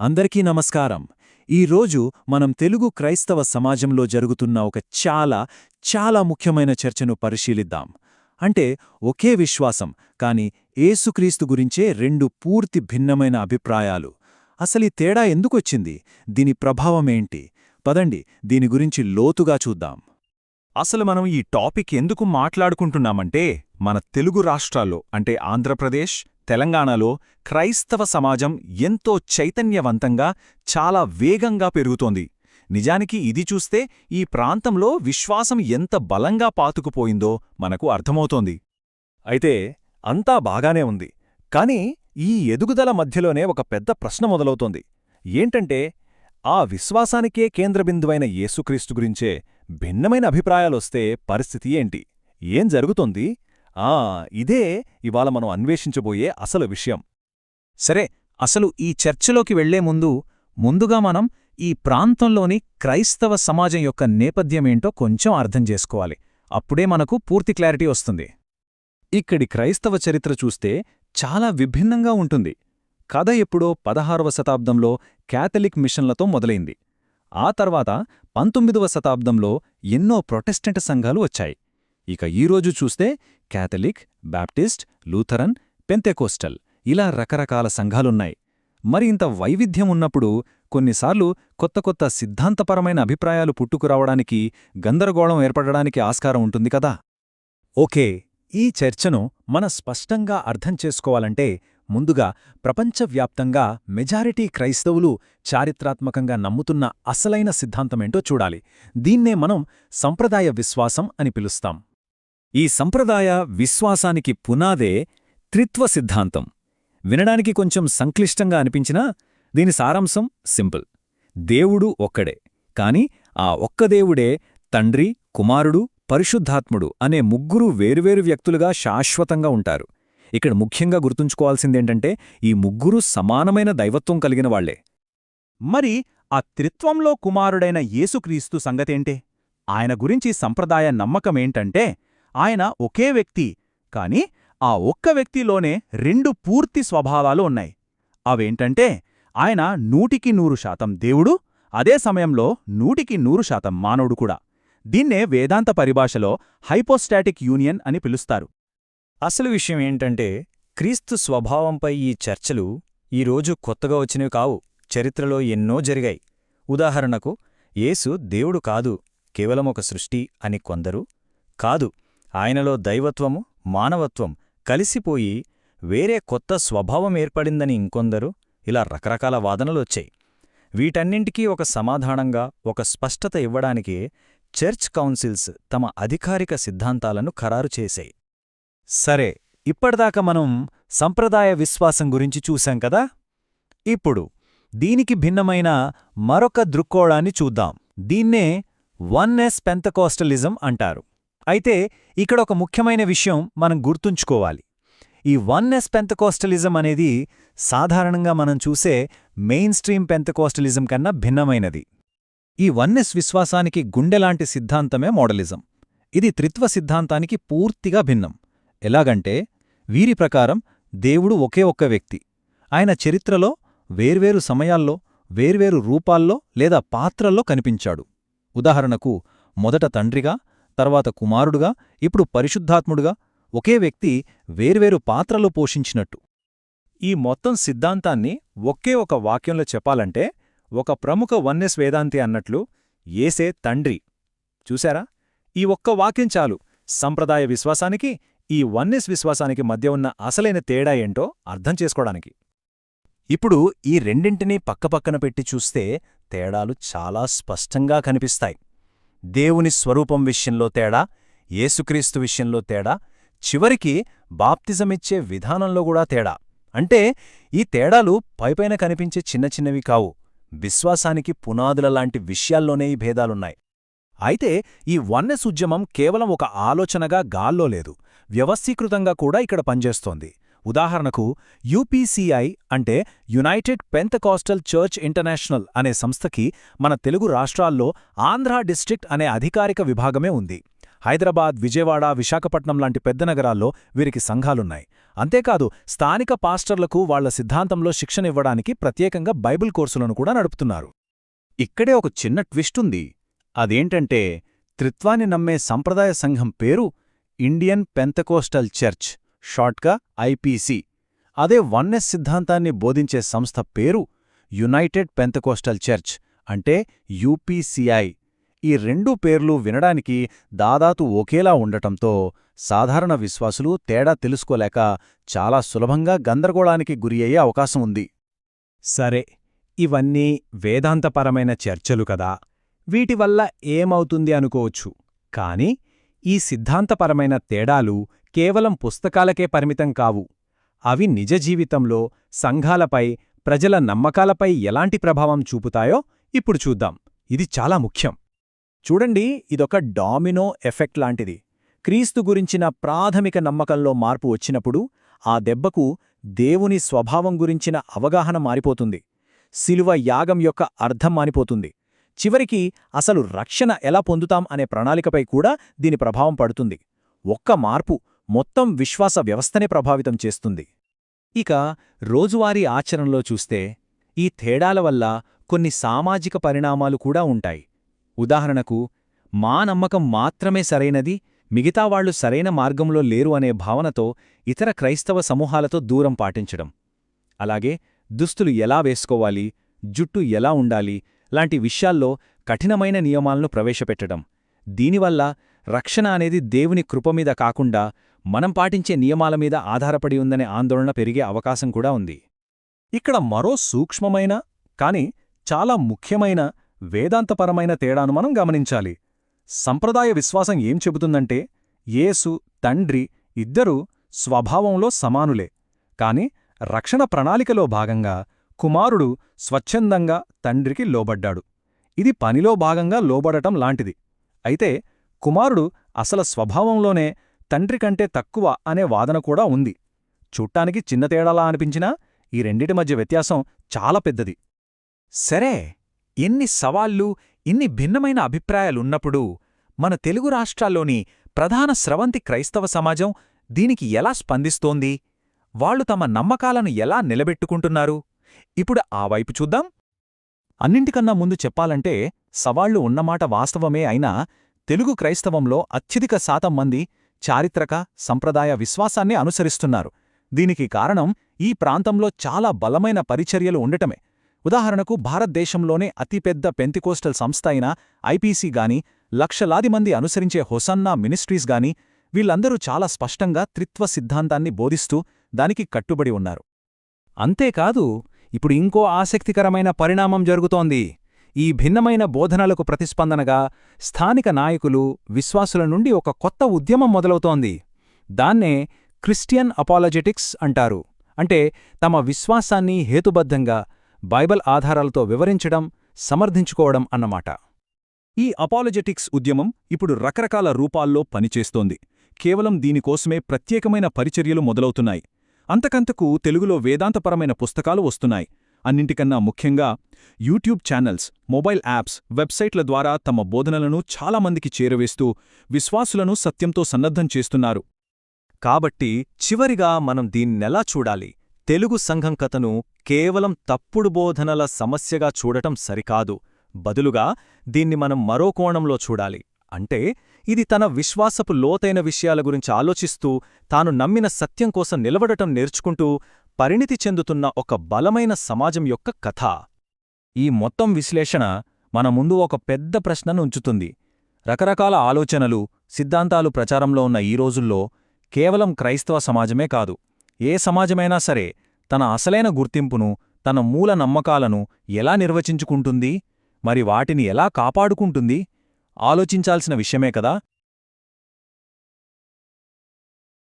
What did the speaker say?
అందరికీ నమస్కారం. ఈరోజు మనం తెలుగు క్రైస్తవ సమాజంలో జరుగుతున్న ఒక చాలా చాలా ముఖ్యమైన చర్చను పరిశీలిద్దాం. అంటే ఒకే విశ్వాసం కాని ఏసుక్రీస్తు గురించే రెండు పూర్తి భిన్నమైన అభిప్రాయాలు. అసలీ తేడా ఎందుకొచ్చింది? దీని ప్రభావమేంటి పదండి దీని గురించి లోతుగా చూద్దాం. అసలు మనం ఈ టాపిక్ ఎందుకు మాట్లాడుకుంటున్నామంటే మన తెలుగు రాష్ట్రాల్లో అంటే ఆంధ్రప్రదేశ్ తెలంగాణలో క్రైస్తవ సమాజం ఎంతో చైతన్యవంతంగా చాలా వేగంగా పెరుగుతోంది. నిజానికి ఇది చూస్తే ఈ ప్రాంతంలో విశ్వాసం ఎంత బలంగా పాతుకుపోయిందో మనకు అర్థమవుతోంది. అయితే అంతా బాగానే ఉంది. కాని ఈ ఎదుగుదల మధ్యలోనే ఒక పెద్ద ప్రశ్న మొదలవుతోంది. ఏంటంటే ఆ విశ్వాసానికే కేంద్రబిందువైన యేసుక్రీస్తు గురించే భిన్నమైన అభిప్రాయాలొస్తే పరిస్థితి ఏంటి? ఏం జరుగుతోంది? ఆ ఇదే ఇవాళ మనం అన్వేషించబోయే అసలు విషయం. సరే అసలు ఈ చర్చలోకి వెళ్ళే ముందు ముందుగా మనం ఈ ప్రాంతంలోని క్రైస్తవ సమాజం యొక్క నేపథ్యమేంటో కొంచెం అర్థం చేసుకోవాలి. అప్పుడే మనకు పూర్తి క్లారిటీ వస్తుంది. ఇక్కడి క్రైస్తవ చరిత్ర చూస్తే చాలా విభిన్నంగా ఉంటుంది. కథ ఎప్పుడో పదహారవ శతాబ్దంలో క్యాథలిక్ మిషన్లతో మొదలైంది. ఆ తర్వాత పంతొమ్మిదవ శతాబ్దంలో ఎన్నో ప్రొటెస్టెంట్ సంఘాలు వచ్చాయి. ఇక ఈరోజు చూస్తే క్యాథలిక్ బ్యాప్టిస్ట్ లూథరన్ పెంతెకోస్టల్ ఇలా రకరకాల సంఘాలున్నాయి. మరి ఇంత వైవిధ్యం ఉన్నప్పుడు కొన్నిసార్లు కొత్త కొత్త సిద్ధాంతపరమైన అభిప్రాయాలు పుట్టుకురావడానికి గందరగోళం ఏర్పడడానికి ఆస్కారం ఉంటుంది కదా? ఓకే ఈ చర్చను మన స్పష్టంగా అర్థం చేసుకోవాలంటే ముందుగా ప్రపంచవ్యాప్తంగా మెజారిటీ క్రైస్తవులు చారిత్రాత్మకంగా నమ్ముతున్న అసలైన సిద్ధాంతమేంటో చూడాలి. దీన్నే మనం సంప్రదాయ విశ్వాసం అని పిలుస్తాం. ఈ సంప్రదాయ విశ్వాసానికి పునాదే త్రిత్వ సిద్ధాంతం. వినడానికి కొంచెం సంక్లిష్టంగా అనిపించినా దీని సారాంశం సింపుల్. దేవుడు ఒక్కడే. కాని ఆ ఒక్క దేవుడే తండ్రి కుమారుడు పరిశుద్ధాత్ముడు అనే ముగ్గురు వేరువేరు వ్యక్తులుగా శాశ్వతంగా ఉంటారు. ఇక్కడ ముఖ్యంగా గుర్తుంచుకోవాల్సిందేంటంటే ఈ ముగ్గురు సమానమైన దైవత్వం కలిగిన వాళ్ళే. మరి ఆ త్రిత్వంలో కుమారుడైన యేసుక్రీస్తు సంగతేంటే? ఆయన గురించి సంప్రదాయ నమ్మకమేంటంటే ఆయన ఒకే వ్యక్తి కాని ఆ ఒక్క వ్యక్తిలోనే రెండు పూర్తి స్వభావాలు ఉన్నాయి. అవేంటంటే ఆయన నూటికి నూరు శాతం దేవుడు అదే సమయంలో నూటికి నూరు శాతం మానవుడు కూడా. దీన్నే వేదాంత పరిభాషలో హైపోస్టాటిక్ యూనియన్ అని పిలుస్తారు. అసలు విషయం ఏంటంటే క్రీస్తు స్వభావంపై ఈ చర్చలు ఈరోజు కొత్తగా వచ్చినవి కావు. చరిత్రలో ఎన్నో జరిగాయి. ఉదాహరణకు యేసు దేవుడు కాదు కేవలం ఒక సృష్టి అని కొందరు కాదు. ఆయనలో దైవత్వము మానవత్వం కలిసిపోయి వేరే కొత్త స్వభావం ఏర్పడిందని ఇంకొందరు ఇలా రకరకాల వాదనలొచ్చాయి వీటన్నింటికీ ఒక సమాధానంగా ఒక స్పష్టత ఇవ్వడానికే చర్చ్ కౌన్సిల్స్ తమ అధికారిక సిద్ధాంతాలను ఖరారు చేశాయి. సరే ఇప్పటిదాకా మనం సంప్రదాయ విశ్వాసం గురించి చూశాం కదా? ఇప్పుడు దీనికి భిన్నమైన మరొక దృక్కోణాన్ని చూద్దాం. దీన్నే వన్నెస్ పెంతకోస్టలిజం అంటారు. అయితే ఇక్కడ ఒక ముఖ్యమైన విషయం మనం గుర్తుంచుకోవాలి. ఈ వన్నెస్ పెంతకోస్టలిజం అనేది సాధారణంగా మనం చూసే మెయిన్ స్ట్రీమ్ పెంతకోస్టలిజం కన్నా భిన్నమైనది. ఈ వన్నెస్ విశ్వాసానికి గుండెలాంటి సిద్ధాంతమే మోడలిజం. ఇది త్రిత్వ సిద్ధాంతానికి పూర్తిగా భిన్నం. ఎలాగంటే వీరి ప్రకారం దేవుడు ఒకే ఒక్క వ్యక్తి. ఆయన చరిత్రలో వేర్వేరు సమయాల్లో వేర్వేరు రూపాల్లో లేదా పాత్రల్లో కనిపించాడు. ఉదాహరణకు మొదట తండ్రిగా తర్వాత కుమారుడుగా ఇప్పుడు పరిశుద్ధాత్ముడుగా ఒకే వ్యక్తి వేర్వేరు పాత్రలు పోషించినట్టు. ఈ మొత్తం సిద్ధాంతాన్ని ఒకే ఒక వాక్యంలో చెప్పాలంటే ఒక ప్రముఖ వన్నెస్ వేదాంతి అన్నట్లు ఏసే తండ్రి. చూశారా? ఈ ఒక్క వాక్యం చాలు. సంప్రదాయ విశ్వాసానికి ఈ వన్నెస్ విశ్వాసానికి మధ్య ఉన్న అసలైన తేడా ఏంటో అర్థం చేసుకోవడానికి. ఇప్పుడు ఈ రెండింటినీ పక్కపక్కన పెట్టి చూస్తే తేడాలు చాలా స్పష్టంగా కనిపిస్తాయి. దేవుని స్వరూపం విషయంలో తేడా యేసుక్రీస్తు విషయంలో తేడా చివరికి బాప్తిజమిచ్చే విధానంలో కూడా తేడా. అంటే ఈ తేడాలు పైపైన కనిపించే చిన్న చిన్నవి కావు. విశ్వాసానికి పునాదులలాంటి విషయాల్లోనే ఈ భేదాలున్నాయి. అయితే ఈ వన్నెస్ ఉద్యమం కేవలం ఒక ఆలోచనగా గాల్లో లేదు. వ్యవస్థీకృతంగా కూడా ఇక్కడ పనిచేస్తోంది. ఉదాహరణకు యూపీసీఐ అంటే యునైటెడ్ పెంతకాస్టల్ చర్చ్ ఇంటర్నేషనల్ అనే సంస్థకి మన తెలుగు రాష్ట్రాల్లో ఆంధ్రా డిస్ట్రిక్ట్ అనే అధికారిక విభాగమే ఉంది. హైదరాబాద్ విజయవాడ విశాఖపట్నం లాంటి పెద్ద నగరాల్లో వీరికి సంఘాలున్నాయి. అంతేకాదు స్థానిక పాస్టర్లకు వాళ్ళ సిద్ధాంతంలో శిక్షణ ఇవ్వడానికి ప్రత్యేకంగా బైబిల్ కోర్సులను కూడా నడుపుతున్నారు. ఇక్కడే ఒక చిన్న ట్విస్ట్ ఉంది. అదేంటంటే త్రిత్వాన్ని నమ్మే సంప్రదాయ సంఘం పేరు ఇండియన్ పెంతకోస్టల్ చర్చ్. షార్ట్గా ఐపీసీ. అదే వన్నెస్ సిద్ధాంతాన్ని బోధించే సంస్థ పేరు యునైటెడ్ పెంతకోస్టల్ చర్చ్ అంటే యూపీసీఐ. ఈ రెండు పేర్లు వినడానికి దాదాపు ఒకేలా ఉండటంతో సాధారణ విశ్వాసులు తేడా తెలుసుకోలేక చాలా సులభంగా గందరగోళానికి గురి అయ్యే అవకాశం ఉంది. సరే ఇవన్నీ వేదాంతపరమైన చర్చలు కదా. వీటివల్ల ఏమవుతుంది అనుకోవచ్చు. కాని ఈ సిద్ధాంతపరమైన తేడాలు కేవలం పుస్తకాలకే పరిమితం కావు. అవి నిజ జీవితంలో సంఘాలపై ప్రజల నమ్మకాలపై ఎలాంటి ప్రభావం చూపుతాయో ఇప్పుడు చూద్దాం. ఇది చాలా ముఖ్యం. చూడండి ఇదొక డామినో ఎఫెక్ట్ లాంటిది. క్రీస్తు గురించిన ప్రాథమిక నమ్మకంలో మార్పు వచ్చినప్పుడు ఆ దెబ్బకు దేవుని స్వభావం గురించిన అవగాహన మారిపోతుంది. శిలువ యాగం యొక్క అర్థం మానిపోతుంది చివరికి అసలు రక్షణ ఎలా పొందుతాం అనే ప్రణాళికపై కూడా దీని ప్రభావం పడుతుంది. ఒక్క మార్పు మొత్తం విశ్వాస వ్యవస్థనే ప్రభావితం చేస్తుంది. ఇక రోజువారీ ఆచరణలో చూస్తే ఈ తేడాల వల్ల కొన్ని సామాజిక పరిణామాలు కూడా ఉంటాయి. ఉదాహరణకు మా నమ్మకం మాత్రమే సరైనది మిగతావాళ్ళు సరైన మార్గంలో లేరు అనే భావనతో ఇతర క్రైస్తవ సమూహాలతో దూరం పాటించడం. అలాగే దుస్తులు ఎలా వేసుకోవాలి జుట్టు ఎలా ఉండాలి లాంటి విషయాల్లో కఠినమైన నియమాలను ప్రవేశపెట్టడం. దీనివల్ల రక్షణ అనేది దేవుని కృపమీద కాకుండా మనం పాటించే నియమాల మీద ఆధారపడి ఉందనే ఆందోళన పెరిగే అవకాశం కూడా ఉంది. ఇక్కడ మరో సూక్ష్మమైన కాని చాలా ముఖ్యమైన వేదాంతపరమైన తేడాను మనం గమనించాలి. సంప్రదాయ విశ్వాసం ఏం చెబుతుందంటే యేసు తండ్రి ఇద్దరూ స్వభావంలో సమానులే. కాని రక్షణ ప్రణాళికలో భాగంగా కుమారుడు స్వచ్ఛందంగా తండ్రికి లోబడ్డాడు. ఇది పనిలో భాగంగా లోబడటం లాంటిది. అయితే కుమారుడు అసల స్వభావంలోనే తండ్రి కంటే తక్కువ అనే వాదన కూడా ఉంది. చూట్టానికి చిన్న తేడాలా అనిపించినా ఈ రెండిటి మధ్య వ్యత్యాసం చాలా పెద్దది. సరే ఎన్ని సవాళ్ళు ఇన్ని భిన్నమైన అభిప్రాయాలున్నప్పుడు మన తెలుగు రాష్ట్రాల్లోని ప్రధాన స్రవంతి క్రైస్తవ సమాజం దీనికి ఎలా స్పందిస్తోంది? వాళ్ళు తమ నమ్మకాలను ఎలా నిలబెట్టుకుంటున్నారు? ఇప్పుడు ఆ వైపు చూద్దాం. అన్నింటికన్నా ముందు చెప్పాలంటే సవాళ్ళు ఉన్నమాట వాస్తవమే అయినా తెలుగు క్రైస్తవంలో అత్యధిక శాతం మంది చారిత్రక సంప్రదాయ విశ్వాసాన్ని అనుసరిస్తున్నారు. దీనికి కారణం ఈ ప్రాంతంలో చాలా బలమైన పరిచర్యలు ఉండటమే. ఉదాహరణకు భారతదేశంలోనే అతిపెద్ద పెంతికోస్టల్ సంస్థ అయిన ఐపీసీ గాని లక్షలాది మంది అనుసరించే హొసన్నా మినిస్ట్రీస్ గాని వీళ్ళందరూ చాలా స్పష్టంగా త్రిత్వ సిద్ధాంతాన్ని బోధిస్తూ దానికి కట్టుబడి ఉన్నారు. అంతేకాదు ఇప్పుడు ఇంకో ఆసక్తికరమైన పరిణామం జరుగుతోంది. ఈ భిన్నమైన బోధనలకు ప్రతిస్పందనగా స్థానిక నాయకులు విశ్వాసుల నుండి ఒక కొత్త ఉద్యమం మొదలవుతోంది. దాన్నే క్రిస్టియన్ అపాలజెటిక్స్ అంటారు. అంటే తమ విశ్వాసాన్ని హేతుబద్ధంగా బైబల్ ఆధారాలతో వివరించడం సమర్థించుకోవడం అన్నమాట. ఈ అపాలజెటిక్స్ ఉద్యమం ఇప్పుడు రకరకాల రూపాల్లో పనిచేస్తోంది. కేవలం దీనికోసమే ప్రత్యేకమైన పరిచర్యలు మొదలవుతున్నాయి. అంతకంతకు తెలుగులో వేదాంతపరమైన పుస్తకాలు వస్తున్నాయి. అన్నింటికన్నా ముఖ్యంగా యూట్యూబ్ ఛానల్స్ మొబైల్ యాప్స్ వెబ్సైట్ల ద్వారా తమ బోధనలను చాలామందికి చేరవేస్తూ విశ్వాసులను సత్యంతో సన్నద్ధం చేస్తున్నారు. కాబట్టి చివరిగా మనం దీన్నెలా చూడాలి? తెలుగు సంఘం కథను కేవలం తప్పుడు బోధనల సమస్యగా చూడటం సరికాదు. బదులుగా దీన్ని మనం మరో కోణంలో చూడాలి. అంటే ఇది తన విశ్వాసపు లోతైన విషయాల గురించి ఆలోచిస్తూ తాను నమ్మిన సత్యం కోసం నిలబడటం నేర్చుకుంటూ పరిణితి చెందుతున్న ఒక బలమైన సమాజం యొక్క కథ. ఈ మొత్తం విశ్లేషణ మన ముందు ఒక పెద్ద ప్రశ్నను ఉంచుతుంది. రకరకాల ఆలోచనలు సిద్ధాంతాలు ప్రచారంలో ఉన్న ఈ రోజుల్లో కేవలం క్రైస్తవ సమాజమే కాదు. ఏ సమాజమైనా సరే తన అసలైన గుర్తింపును తన మూల నమ్మకాలను ఎలా నిర్వచించుకుంటుంది? మరి వాటిని ఎలా కాపాడుకుంటుంది? ఆలోచించాల్సిన విషయమే కదా?